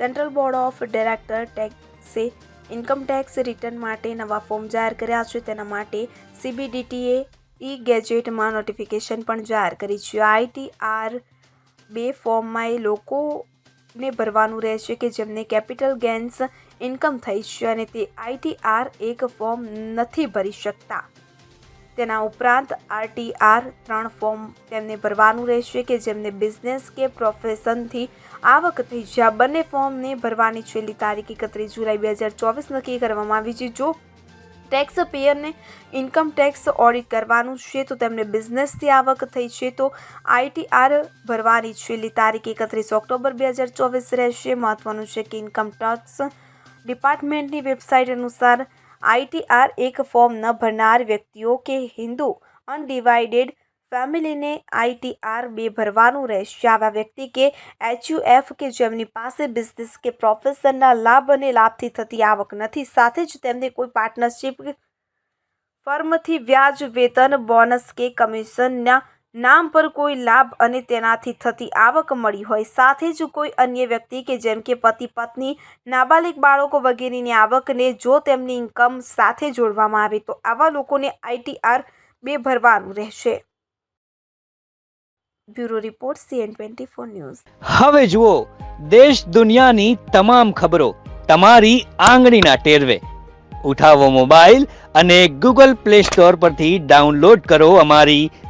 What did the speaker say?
Central board of director ટેક્સે income tax return માટે નવા ફોર્મ જાહેર કર્યા છે. તેના માટે સીબીડીટીએ ઈ ગેજેટમાં નોટિફિકેશન પણ જાહેર કરી છે. આઈટીઆર બે ફોર્મમાં એ લોકોને ભરવાનું રહેશે કે જેમને કેપિટલ ગેન્સ ઇન્કમ થઈ છે અને તે આઈટીઆર એક ફોર્મ નથી ભરી શકતા. તેના ઉપરાંત આરટીઆર ત્રણ ફોર્મ તેમને ભરવાનું રહેશે કે જેમને બિઝનેસ કે પ્રોફેશનથી આવક થઈ જ્યાં બંને ફોર્મને ભરવાની છેલ્લી તારીખ એકત્રીસ જુલાઈ બે હજાર ચોવીસ નક્કી કરવામાં આવી છે. જો ટેક્સ પેયરને ઇન્કમ ટેક્સ ઓડિટ કરવાનું છે તો તેમને બિઝનેસથી આવક થઈ છે તો આઈટીઆર ભરવાની છેલ્લી તારીખ એકત્રીસ ઓક્ટોબર બે હજાર ચોવીસ રહેશે. મહત્વનું છે કે ઇન્કમ ટેક્સ ડિપાર્ટમેન્ટની વેબસાઇટ અનુસાર આઈટીઆર એક ફોર્મ ન ભરનાર વ્યક્તિઓ કે હિન્દુ અનડિવાઇડેડ ફેમિલીને આઈટીઆર બે ભરવાનું રહેશે. આવા વ્યક્તિ કે એચયુએફ કે જેમની પાસે બિઝનેસ કે પ્રોફેશનના લાભ અને લાભથી થતી આવક નથી, સાથે જ તેમને કોઈ પાર્ટનરશિપ ફર્મથી વ્યાજ, વેતન બોનસ કે કમિશનના નામ પર કોઈ લાભ અને તેનાથી થતી આવક મળી હોય. સાથે જ કોઈ અન્ય વ્યક્તિ કે જેમ કે પતિ, પત્ની નાબાલિગ બાળકો વગેરેની આવકને જો તેમની ઇન્કમ સાથે જોડવામાં આવે તો આવા લોકોને આઈટીઆર બે ભરવાનું રહેશે. Bureau report, CN twenty four news. હવે જુઓ, દેશ દુનિયાની તમામ ખબરો તમારી આંગળીના ટેરવે. ઉઠાવો મોબાઈલ અને ગૂગલ પ્લે સ્ટોર પરથી ડાઉનલોડ કરો અમારી